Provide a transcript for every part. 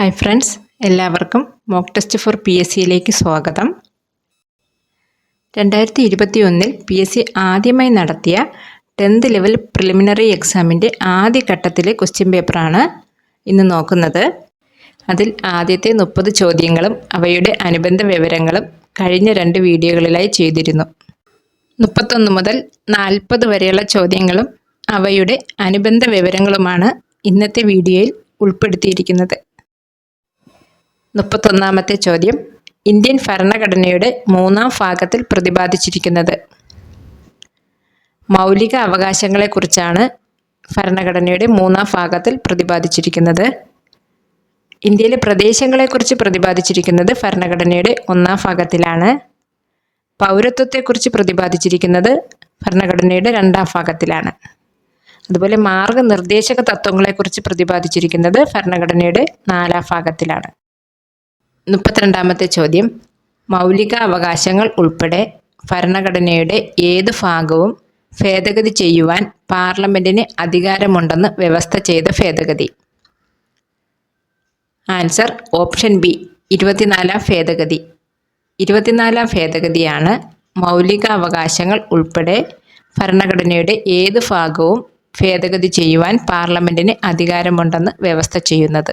Hi friends എല്ലാവർക്കും mock test for P S സിയിലേക്ക് സ്വാഗതം. രണ്ടായിരത്തി ഇരുപത്തി ഒന്നിൽ പി എസ് സി ആദ്യമായി നടത്തിയ ടെൻത്ത് ലെവൽ പ്രിലിമിനറി എക്സാമിന്റെ ആദ്യ ഘട്ടത്തിലെ ക്വസ്റ്റ്യൻ പേപ്പറാണ് ഇന്ന് നോക്കുന്നത്. അതിൽ ആദ്യത്തെ മുപ്പത് ചോദ്യങ്ങളും അവയുടെ അനുബന്ധ വിവരങ്ങളും കഴിഞ്ഞ രണ്ട് വീഡിയോകളിലായി ചെയ്തിരുന്നു. മുപ്പത്തൊന്ന് മുതൽ നാൽപ്പത് വരെയുള്ള ചോദ്യങ്ങളും അവയുടെ അനുബന്ധ വിവരങ്ങളുമാണ് ഇന്നത്തെ വീഡിയോയിൽ ഉൾപ്പെടുത്തിയിരിക്കുന്നത്. മുപ്പത്തൊന്നാമത്തെ ചോദ്യം. ഇന്ത്യൻ ഭരണഘടനയുടെ മൂന്നാം ഭാഗത്തിൽ പ്രതിപാദിച്ചിരിക്കുന്നത്. മൗലിക അവകാശങ്ങളെക്കുറിച്ചാണ് ഭരണഘടനയുടെ മൂന്നാം ഭാഗത്തിൽ പ്രതിപാദിച്ചിരിക്കുന്നത്. ഇന്ത്യയിലെ പ്രദേശങ്ങളെക്കുറിച്ച് പ്രതിപാദിച്ചിരിക്കുന്നത് ഭരണഘടനയുടെ ഒന്നാം ഭാഗത്തിലാണ്. പൗരത്വത്തെക്കുറിച്ച് പ്രതിപാദിച്ചിരിക്കുന്നത് ഭരണഘടനയുടെ രണ്ടാം ഭാഗത്തിലാണ്. അതുപോലെ മാർഗനിർദ്ദേശക തത്വങ്ങളെക്കുറിച്ച് പ്രതിപാദിച്ചിരിക്കുന്നത് ഭരണഘടനയുടെ നാലാം ഭാഗത്തിലാണ്. മുപ്പത്തിരണ്ടാമത്തെ ചോദ്യം. മൗലിക അവകാശങ്ങൾ ഉൾപ്പെടെ ഭരണഘടനയുടെ ഏത് ഭാഗവും ഭേദഗതി ചെയ്യുവാൻ പാർലമെന്റിന് അധികാരമുണ്ടെന്ന് വ്യവസ്ഥ ചെയ്ത ഭേദഗതി. ആൻസർ ഓപ്ഷൻ ബി ഇരുപത്തിനാലാം ഭേദഗതി. ഇരുപത്തിനാലാം ഭേദഗതിയാണ് മൗലിക അവകാശങ്ങൾ ഉൾപ്പെടെ ഭരണഘടനയുടെ ഏത് ഭാഗവും ഭേദഗതി ചെയ്യുവാൻ പാർലമെന്റിന് അധികാരമുണ്ടെന്ന് വ്യവസ്ഥ ചെയ്യുന്നത്.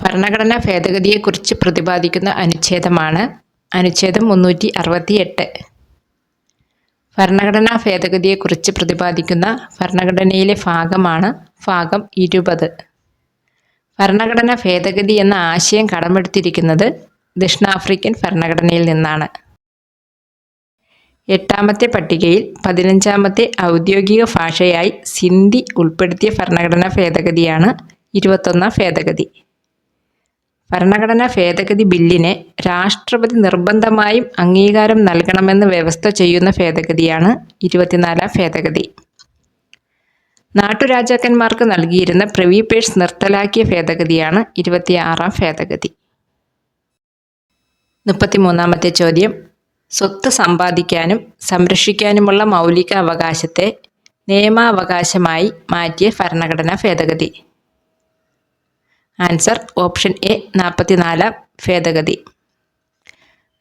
ഭരണഘടനാ ഭേദഗതിയെക്കുറിച്ച് പ്രതിപാദിക്കുന്ന അനുച്ഛേദമാണ് അനുച്ഛേദം മുന്നൂറ്റി അറുപത്തി എട്ട് ഭരണഘടനാ ഭേദഗതിയെക്കുറിച്ച് പ്രതിപാദിക്കുന്ന ഭരണഘടനയിലെ ഭാഗമാണ് ഭാഗം ഇരുപത്. ഭരണഘടനാ ഭേദഗതി എന്ന ആശയം കടമെടുത്തിരിക്കുന്നത് ദക്ഷിണാഫ്രിക്കൻ ഭരണഘടനയിൽ നിന്നാണ്. എട്ടാമത്തെ പട്ടികയിൽ പതിനഞ്ചാമത്തെ ഔദ്യോഗിക ഭാഷയായി സിന്ധി ഉൾപ്പെടുത്തിയ ഭരണഘടനാ ഭേദഗതിയാണ് ഇരുപത്തൊന്നാം ഭേദഗതി. ഭരണഘടനാ ഭേദഗതി ബില്ലിനെ രാഷ്ട്രപതി നിർബന്ധമായും അംഗീകാരം നൽകണമെന്ന് വ്യവസ്ഥ ചെയ്യുന്ന ഭേദഗതിയാണ് ഇരുപത്തിനാലാം ഭേദഗതി. നാട്ടുരാജാക്കന്മാർക്ക് നൽകിയിരുന്ന പ്രിവിപേഴ്സ് നിർത്തലാക്കിയ ഭേദഗതിയാണ് ഇരുപത്തിയാറാം ഭേദഗതി. മുപ്പത്തിമൂന്നാമത്തെ ചോദ്യം. സ്വത്ത് സമ്പാദിക്കാനും സംരക്ഷിക്കാനുമുള്ള മൗലിക അവകാശത്തെ നിയമാവകാശമായി മാറ്റിയ ഭരണഘടനാ ഭേദഗതി. ആൻസർ ഓപ്ഷൻ എ നാൽപ്പത്തിനാലാം ഭേദഗതി.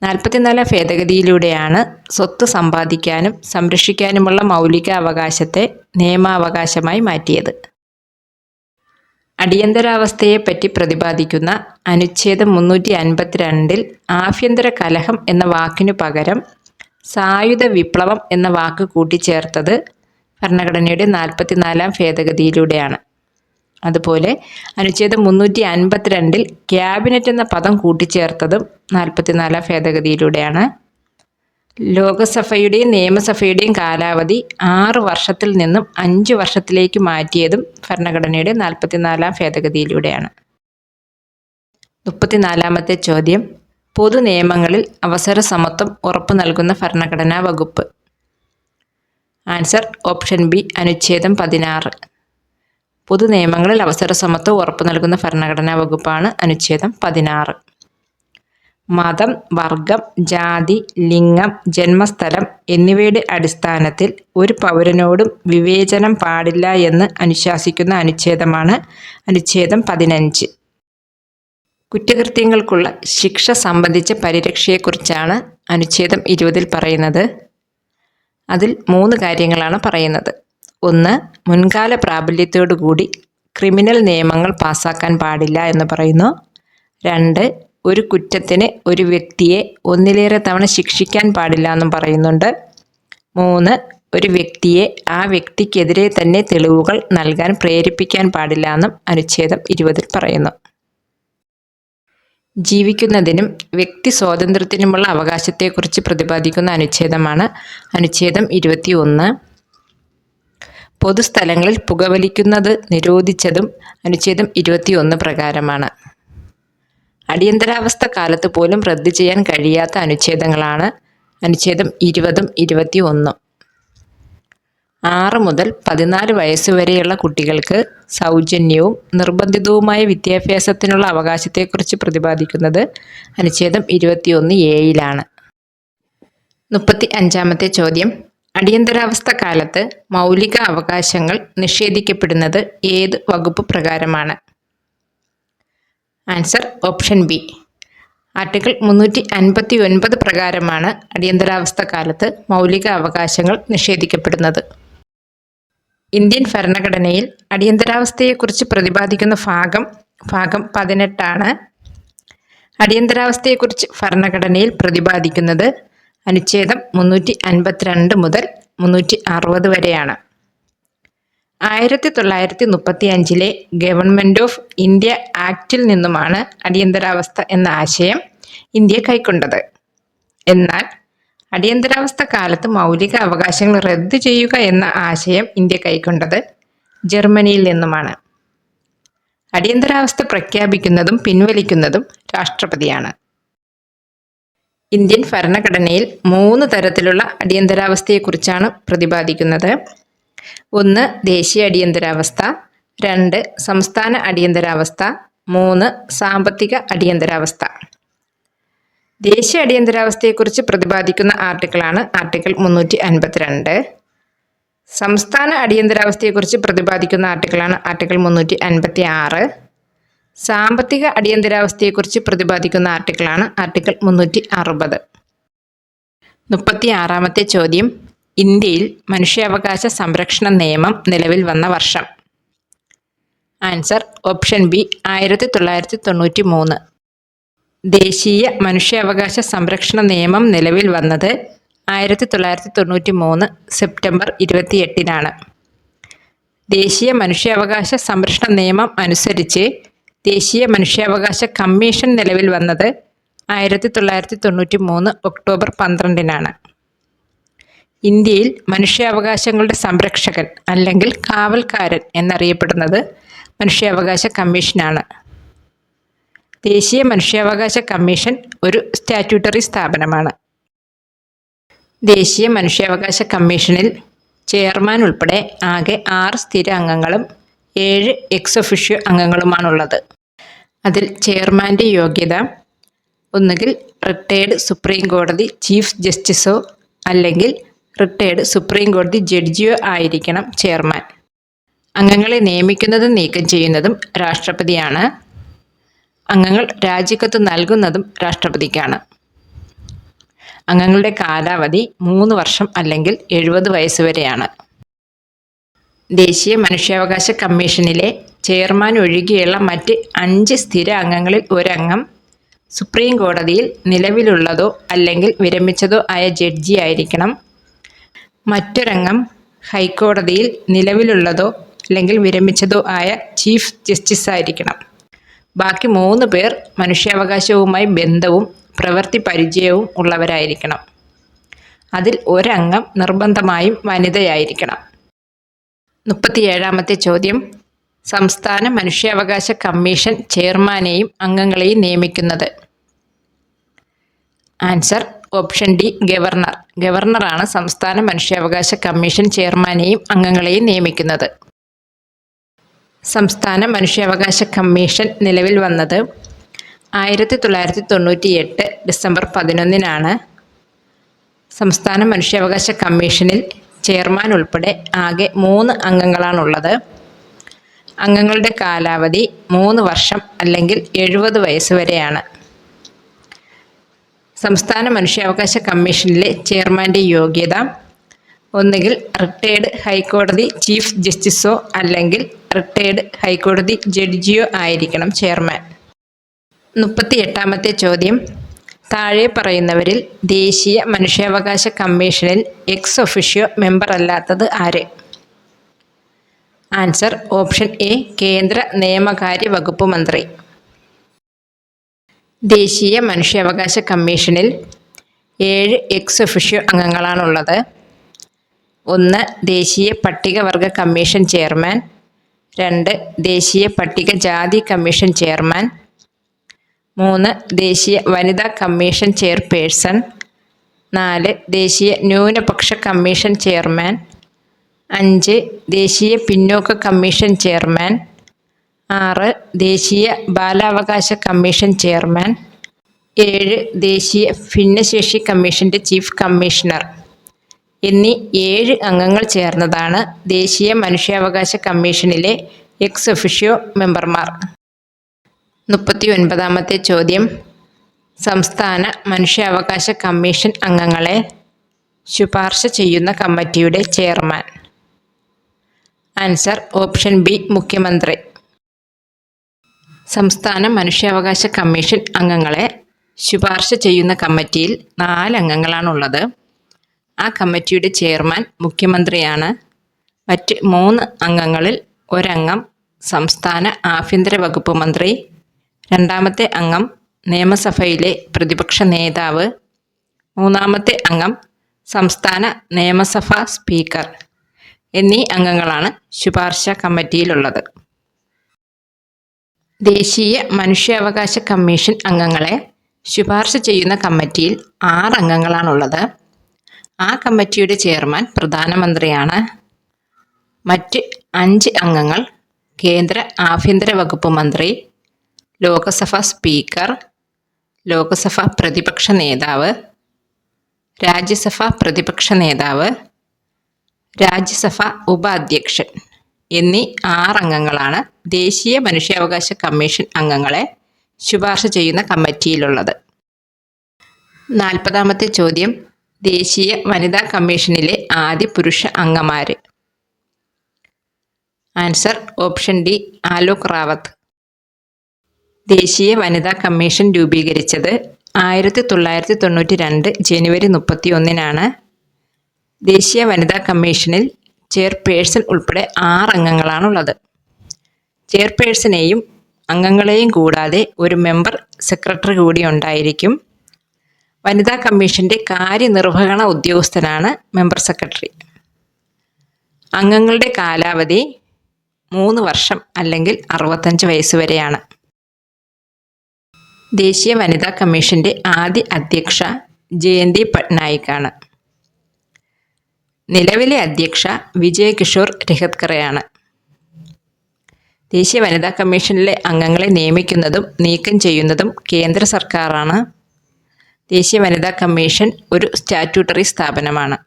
നാൽപ്പത്തിനാലാം ഭേദഗതിയിലൂടെയാണ് സ്വത്ത് സമ്പാദിക്കാനും സംരക്ഷിക്കാനുമുള്ള മൗലിക അവകാശത്തെ നിയമാവകാശമായി മാറ്റിയത്. അടിയന്തരാവസ്ഥയെപ്പറ്റി പ്രതിപാദിക്കുന്ന അനുച്ഛേദം മുന്നൂറ്റി അൻപത്തിരണ്ടിൽ ആഭ്യന്തര കലഹം എന്ന വാക്കിനു പകരം സായുധ വിപ്ലവം എന്ന വാക്ക് കൂട്ടിച്ചേർത്തത് ഭരണഘടനയുടെ നാൽപ്പത്തിനാലാം ഭേദഗതിയിലൂടെയാണ്. അതുപോലെ അനുച്ഛേദം മുന്നൂറ്റി അൻപത്തിരണ്ടിൽ ക്യാബിനറ്റ് എന്ന പദം കൂട്ടിച്ചേർത്തതും നാൽപ്പത്തിനാലാം ഭേദഗതിയിലൂടെയാണ്. ലോകസഭയുടെയും നിയമസഭയുടെയും കാലാവധി ആറ് വർഷത്തിൽ നിന്നും അഞ്ച് വർഷത്തിലേക്ക് മാറ്റിയതും ഭരണഘടനയുടെ നാൽപ്പത്തിനാലാം ഭേദഗതിയിലൂടെയാണ്. മുപ്പത്തിനാലാമത്തെ ചോദ്യം. പൊതു നിയമങ്ങളിൽ അവസര സമത്വം ഉറപ്പു നൽകുന്ന ഭരണഘടനാ വകുപ്പ്. ആൻസർ ഓപ്ഷൻ ബി അനുച്ഛേദം പതിനാറ്. പൊതു നിയമങ്ങളിൽ അവസര സമത്വം ഉറപ്പു നൽകുന്ന ഭരണഘടനാ വകുപ്പാണ് അനുച്ഛേദം പതിനാറ്. മതം വർഗം ജാതി ലിംഗം ജന്മസ്ഥലം എന്നിവയുടെ അടിസ്ഥാനത്തിൽ ഒരു പൗരനോടും വിവേചനം പാടില്ല എന്ന് അനുശാസിക്കുന്ന അനുച്ഛേദമാണ് അനുച്ഛേദം പതിനഞ്ച്. കുറ്റകൃത്യങ്ങൾക്കുള്ള ശിക്ഷ സംബന്ധിച്ച പരിരക്ഷയെക്കുറിച്ചാണ് അനുച്ഛേദം ഇരുപതിൽ പറയുന്നത്. അതിൽ മൂന്ന് കാര്യങ്ങളാണ് പറയുന്നത്. ഒന്ന് മുൻകാല പ്രാബല്യത്തോടുകൂടി ക്രിമിനൽ നിയമങ്ങൾ പാസാക്കാൻ പാടില്ല എന്ന് പറയുന്നു. രണ്ട് ഒരു കുറ്റത്തിന് ഒരു വ്യക്തിയെ ഒന്നിലേറെ തവണ ശിക്ഷിക്കാൻ പാടില്ല എന്നും പറയുന്നുണ്ട്. മൂന്ന് ഒരു വ്യക്തിയെ ആ വ്യക്തിക്കെതിരെ തന്നെ തെളിവുകൾ നൽകാൻ പ്രേരിപ്പിക്കാൻ പാടില്ല എന്നും അനുച്ഛേദം ഇരുപതിൽ പറയുന്നു. ജീവിക്കുന്നതിനും വ്യക്തി സ്വാതന്ത്ര്യത്തിനുമുള്ള അവകാശത്തെക്കുറിച്ച് പ്രതിപാദിക്കുന്ന അനുച്ഛേദമാണ് അനുച്ഛേദം ഇരുപത്തി ഒന്ന് പൊതുസ്ഥലങ്ങളിൽ പുകവലിക്കുന്നത് നിരോധിച്ചതും അനുച്ഛേദം ഇരുപത്തിയൊന്ന് പ്രകാരമാണ്. അടിയന്തരാവസ്ഥ കാലത്ത് പോലും റദ്ദു ചെയ്യാൻ കഴിയാത്ത അനുച്ഛേദങ്ങളാണ് അനുച്ഛേദം ഇരുപതും ഇരുപത്തി ഒന്നും ആറ് മുതൽ പതിനാല് വയസ്സുവരെയുള്ള കുട്ടികൾക്ക് സൗജന്യവും നിർബന്ധിതവുമായ വിദ്യാഭ്യാസത്തിനുള്ള അവകാശത്തെക്കുറിച്ച് പ്രതിപാദിക്കുന്നത് അനുച്ഛേദം ഇരുപത്തിയൊന്ന് എയിലാണ്. മുപ്പത്തി അഞ്ചാമത്തെ ചോദ്യം. അടിയന്തരാവസ്ഥ കാലത്ത് മൗലിക അവകാശങ്ങൾ നിഷേധിക്കപ്പെടുന്നത് ഏത് വകുപ്പ് പ്രകാരമാണ്? Answer option B. ആർട്ടിക്കിൾ മുന്നൂറ്റി അൻപത്തി ഒൻപത് പ്രകാരമാണ് അടിയന്തരാവസ്ഥ കാലത്ത് മൗലിക അവകാശങ്ങൾ നിഷേധിക്കപ്പെടുന്നത്. ഇന്ത്യൻ ഭരണഘടനയിൽ അടിയന്തരാവസ്ഥയെക്കുറിച്ച് പ്രതിപാദിക്കുന്ന ഭാഗം ഭാഗം പതിനെട്ടാണ്. അടിയന്തരാവസ്ഥയെക്കുറിച്ച് ഭരണഘടനയിൽ പ്രതിപാദിക്കുന്നത് അനുച്ഛേദം മുന്നൂറ്റി അൻപത്തിരണ്ട് മുതൽ മുന്നൂറ്റി അറുപത് വരെയാണ്. ആയിരത്തി തൊള്ളായിരത്തി മുപ്പത്തി അഞ്ചിലെ ഗവൺമെന്റ് ഓഫ് ഇന്ത്യ ആക്റ്റിൽ നിന്നുമാണ് അടിയന്തരാവസ്ഥ എന്ന ആശയം ഇന്ത്യ കൈക്കൊണ്ടത്. എന്നാൽ അടിയന്തരാവസ്ഥ കാലത്ത് മൗലിക അവകാശങ്ങൾ റദ്ദു ചെയ്യുക എന്ന ആശയം ഇന്ത്യ കൈക്കൊണ്ടത് ജർമ്മനിയിൽ നിന്നുമാണ്. അടിയന്തരാവസ്ഥ പ്രഖ്യാപിക്കുന്നതും പിൻവലിക്കുന്നതും രാഷ്ട്രപതിയാണ്. ഇന്ത്യൻ ഭരണഘടനയിൽ മൂന്ന് തരത്തിലുള്ള അടിയന്തരാവസ്ഥയെക്കുറിച്ചാണ് പ്രതിപാദിക്കുന്നത്. ഒന്ന് ദേശീയ അടിയന്തരാവസ്ഥ. രണ്ട് സംസ്ഥാന അടിയന്തരാവസ്ഥ. മൂന്ന് സാമ്പത്തിക അടിയന്തരാവസ്ഥ. ദേശീയ അടിയന്തരാവസ്ഥയെക്കുറിച്ച് പ്രതിപാദിക്കുന്ന ആർട്ടിക്കിളാണ് ആർട്ടിക്കിൾ മുന്നൂറ്റി അൻപത്തിരണ്ട് സംസ്ഥാന അടിയന്തരാവസ്ഥയെക്കുറിച്ച് പ്രതിപാദിക്കുന്ന ആർട്ടിക്കിളാണ് ആർട്ടിക്കിൾ മുന്നൂറ്റി അൻപത്തി ആറ് സാമ്പത്തിക അടിയന്തരാവസ്ഥയെക്കുറിച്ച് പ്രതിപാദിക്കുന്ന ആർട്ടിക്കിളാണ് ആർട്ടിക്കിൾ മുന്നൂറ്റി അറുപത് മുപ്പത്തി ആറാമത്തെ ചോദ്യം. ഇന്ത്യയിൽ മനുഷ്യാവകാശ സംരക്ഷണ നിയമം നിലവിൽ വന്ന വർഷം. ആൻസർ ഓപ്ഷൻ ബി ആയിരത്തി തൊള്ളായിരത്തി തൊണ്ണൂറ്റി മൂന്ന് ദേശീയ മനുഷ്യാവകാശ സംരക്ഷണ നിയമം നിലവിൽ വന്നത് ആയിരത്തി തൊള്ളായിരത്തി തൊണ്ണൂറ്റി മൂന്ന് സെപ്റ്റംബർ ഇരുപത്തി എട്ടിനാണ് ദേശീയ മനുഷ്യാവകാശ സംരക്ഷണ നിയമം അനുസരിച്ച് ദേശീയ മനുഷ്യാവകാശ കമ്മീഷൻ നിലവിൽ വന്നത് ആയിരത്തി തൊള്ളായിരത്തി തൊണ്ണൂറ്റി മൂന്ന് ഒക്ടോബർ പന്ത്രണ്ടിനാണ്. ഇന്ത്യയിൽ മനുഷ്യാവകാശങ്ങളുടെ സംരക്ഷകൻ അല്ലെങ്കിൽ കാവൽക്കാരൻ എന്നറിയപ്പെടുന്നത് മനുഷ്യാവകാശ കമ്മീഷനാണ്. ദേശീയ മനുഷ്യാവകാശ കമ്മീഷൻ ഒരു സ്റ്റാറ്റ്യൂട്ടറി സ്ഥാപനമാണ്. ദേശീയ മനുഷ്യാവകാശ കമ്മീഷനിൽ ചെയർമാൻ ഉൾപ്പെടെ ആകെ ആറ് സ്ഥിര അംഗങ്ങളും ഏഴ് എക്സ് ഒഫിഷ്യോ അംഗങ്ങളുമാണുള്ളത്. അതിൽ ചെയർമാന്റെ യോഗ്യത ഒന്നുകിൽ റിട്ടയേർഡ് സുപ്രീം കോടതി ചീഫ് ജസ്റ്റിസോ അല്ലെങ്കിൽ റിട്ടയേർഡ് സുപ്രീം കോടതി ജഡ്ജിയോ ആയിരിക്കണം ചെയർമാൻ. അംഗങ്ങളെ നിയമിക്കുന്നതും നീക്കം ചെയ്യുന്നതും രാഷ്ട്രപതിയാണ്. അംഗങ്ങൾ രാജിക്കത്ത് നൽകുന്നതും രാഷ്ട്രപതിക്കാണ്. അംഗങ്ങളുടെ കാലാവധി മൂന്ന് വർഷം അല്ലെങ്കിൽ എഴുപത് വയസ്സ് വരെയാണ്. ദേശീയ മനുഷ്യാവകാശ കമ്മീഷനിലെ ചെയർമാൻ ഒഴികെയുള്ള മറ്റ് അഞ്ച് സ്ഥിര അംഗങ്ങളിൽ ഒരംഗം സുപ്രീം കോടതിയിൽ നിലവിലുള്ളതോ അല്ലെങ്കിൽ വിരമിച്ചതോ ആയ ജഡ്ജി ആയിരിക്കണം. മറ്റൊരംഗം ഹൈക്കോടതിയിൽ നിലവിലുള്ളതോ അല്ലെങ്കിൽ വിരമിച്ചതോ ആയ ചീഫ് ജസ്റ്റിസ് ആയിരിക്കണം. ബാക്കി മൂന്ന് പേർ മനുഷ്യാവകാശവുമായി ബന്ധവും പ്രവൃത്തി പരിചയവും ഉള്ളവരായിരിക്കണം. അതിൽ ഒരംഗം നിർബന്ധമായും വനിതയായിരിക്കണം. മുപ്പത്തിയേഴാമത്തെ ചോദ്യം. സംസ്ഥാന മനുഷ്യാവകാശ കമ്മീഷൻ ചെയർമാനെയും അംഗങ്ങളെയും നിയമിക്കുന്നത്. Answer option D governor. ഗവർണറാണ് സംസ്ഥാന മനുഷ്യാവകാശ കമ്മീഷൻ ചെയർമാനെയും അംഗങ്ങളെയും നിയമിക്കുന്നത്. സംസ്ഥാന മനുഷ്യാവകാശ കമ്മീഷൻ നിലവിൽ വന്നത് ആയിരത്തി തൊള്ളായിരത്തി തൊണ്ണൂറ്റി എട്ട് ഡിസംബർ പതിനൊന്നിനാണ്. സംസ്ഥാന മനുഷ്യാവകാശ കമ്മീഷനിൽ ചെയർമാൻ ഉൾപ്പെടെ ആകെ മൂന്ന് അംഗങ്ങളാണുള്ളത്. അംഗങ്ങളുടെ കാലാവധി മൂന്ന് വർഷം അല്ലെങ്കിൽ എഴുപത് വയസ്സ് വരെയാണ്. സംസ്ഥാന മനുഷ്യാവകാശ കമ്മീഷനിലെ ചെയർമാന്റെ യോഗ്യത ഒന്നുകിൽ റിട്ടയേർഡ് ഹൈക്കോടതി ചീഫ് ജസ്റ്റിസോ അല്ലെങ്കിൽ റിട്ടയേർഡ് ഹൈക്കോടതി ജഡ്ജിയോ ആയിരിക്കണം ചെയർമാൻ. മുപ്പത്തി എട്ടാമത്തെ ചോദ്യം. താഴെ പറയുന്നവരിൽ ദേശീയ മനുഷ്യാവകാശ കമ്മീഷനിൽ എക്സ് ഒഫിഷ്യോ മെമ്പർ അല്ലാത്തത് ആര്? ആൻസർ ഓപ്ഷൻ എ കേന്ദ്ര നിയമകാര്യ വകുപ്പ് മന്ത്രി. ദേശീയ മനുഷ്യാവകാശ കമ്മീഷനിൽ ഏഴ് എക്സ് ഒഫിഷ്യോ അംഗങ്ങളാണുള്ളത്. ഒന്ന് ദേശീയ പട്ടികവർഗ കമ്മീഷൻ ചെയർമാൻ. രണ്ട് ദേശീയ പട്ടികജാതി കമ്മീഷൻ ചെയർമാൻ. മൂന്ന് ദേശീയ വനിതാ കമ്മീഷൻ ചെയർപേഴ്സൺ. നാല് ദേശീയ ന്യൂനപക്ഷ കമ്മീഷൻ ചെയർമാൻ. അഞ്ച് ദേശീയ പിന്നോക്ക കമ്മീഷൻ ചെയർമാൻ. ആറ് ദേശീയ ബാലാവകാശ കമ്മീഷൻ ചെയർമാൻ. ഏഴ് ദേശീയ ഭിന്നശേഷി കമ്മീഷന്റെ ചീഫ് കമ്മീഷണർ. എന്നീ ഏഴ് അംഗങ്ങൾ ചേർന്നതാണ് ദേശീയ മനുഷ്യാവകാശ കമ്മീഷനിലെ എക്സ് ഒഫിഷ്യോ മെമ്പർമാർ. മുപ്പത്തി ഒൻപതാമത്തെ ചോദ്യം. സംസ്ഥാന മനുഷ്യാവകാശ കമ്മീഷൻ അംഗങ്ങളെ ശുപാർശ ചെയ്യുന്ന കമ്മിറ്റിയുടെ ചെയർമാൻ. ആൻസർ ഓപ്ഷൻ ബി മുഖ്യമന്ത്രി. സംസ്ഥാന മനുഷ്യാവകാശ കമ്മീഷൻ അംഗങ്ങളെ ശുപാർശ ചെയ്യുന്ന കമ്മിറ്റിയിൽ നാല് അംഗങ്ങളാണുള്ളത്. ആ കമ്മിറ്റിയുടെ ചെയർമാൻ മുഖ്യമന്ത്രിയാണ്. മറ്റ് മൂന്ന് അംഗങ്ങളിൽ ഒരംഗം സംസ്ഥാന ആഭ്യന്തര വകുപ്പ് മന്ത്രി രണ്ടാമത്തെ അംഗം നിയമസഭയിലെ പ്രതിപക്ഷ നേതാവ്. മൂന്നാമത്തെ അംഗം സംസ്ഥാന നിയമസഭാ സ്പീക്കർ എന്നീ അംഗങ്ങളാണ് ശുപാർശ കമ്മിറ്റിയിലുള്ളത്. ദേശീയ മനുഷ്യാവകാശ കമ്മീഷൻ അംഗങ്ങളെ ശുപാർശ ചെയ്യുന്ന കമ്മിറ്റിയിൽ ആറ് അംഗങ്ങളാണുള്ളത്. ആ കമ്മിറ്റിയുടെ ചെയർമാൻ പ്രധാനമന്ത്രിയാണ്. മറ്റ് അഞ്ച് അംഗങ്ങൾ കേന്ദ്ര ആഭ്യന്തര വകുപ്പ് മന്ത്രി ലോകസഭ സ്പീക്കർ ലോകസഭ പ്രതിപക്ഷ നേതാവ് രാജ്യസഭ പ്രതിപക്ഷ നേതാവ് രാജ്യസഭ ഉപാധ്യക്ഷൻ എന്നീ ആറംഗങ്ങളാണ് ദേശീയ മനുഷ്യാവകാശ കമ്മീഷൻ അംഗങ്ങളെ ശുപാർശ ചെയ്യുന്ന കമ്മിറ്റിയിലുള്ളത്. നാൽപ്പതാമത്തെ ചോദ്യം ദേശീയ വനിതാ കമ്മീഷനിലെ ആദ്യ പുരുഷ അംഗമാര്? Answer option D Alok Rawat. ദേശീയ വനിതാ കമ്മീഷൻ രൂപീകരിച്ചത് ആയിരത്തി തൊള്ളായിരത്തി തൊണ്ണൂറ്റി രണ്ട് ജനുവരി മുപ്പത്തി ഒന്നിനാണ് ദേശീയ വനിതാ കമ്മീഷനിൽ ചെയർപേഴ്സൺ ഉൾപ്പെടെ ആറ് അംഗങ്ങളാണുള്ളത് ചെയർപേഴ്സണെയും അംഗങ്ങളെയും കൂടാതെ ഒരു മെമ്പർ സെക്രട്ടറി കൂടി ഉണ്ടായിരിക്കും. വനിതാ കമ്മീഷന്റെ കാര്യനിർവഹണ ഉദ്യോഗസ്ഥനാണ് മെമ്പർ സെക്രട്ടറി. അംഗങ്ങളുടെ കാലാവധി മൂന്ന് വർഷം അല്ലെങ്കിൽ അറുപത്തഞ്ച് വയസ്സ് വരെയാണ്. ദേശീയ വനിതാ കമ്മീഷന്റെ ആദ്യ അധ്യക്ഷ ജയന്തി പട്നായിക്കാണ്. നിലവിലെ അധ്യക്ഷ വിജയകിഷോർ രഹത്കറയാണ് ദേശീയ വനിതാ കമ്മീഷനിലെ അംഗങ്ങളെ നിയമിക്കുന്നതും നീക്കം ചെയ്യുന്നതും കേന്ദ്ര സർക്കാരാണ്. ദേശീയ വനിതാ കമ്മീഷൻ ഒരു സ്റ്റാറ്റ്യൂട്ടറി സ്ഥാപനമാണ്.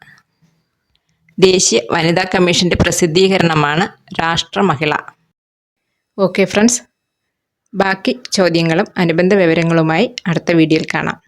ദേശീയ വനിതാ കമ്മീഷന്റെ പ്രസിദ്ധീകരണമാണ് രാഷ്ട്രമഹിള. ഓക്കെ ഫ്രണ്ട്സ് ബാക്കി ചോദ്യങ്ങളും അനുബന്ധ വിവരങ്ങളുമായി അടുത്ത വീഡിയോയിൽ കാണാം.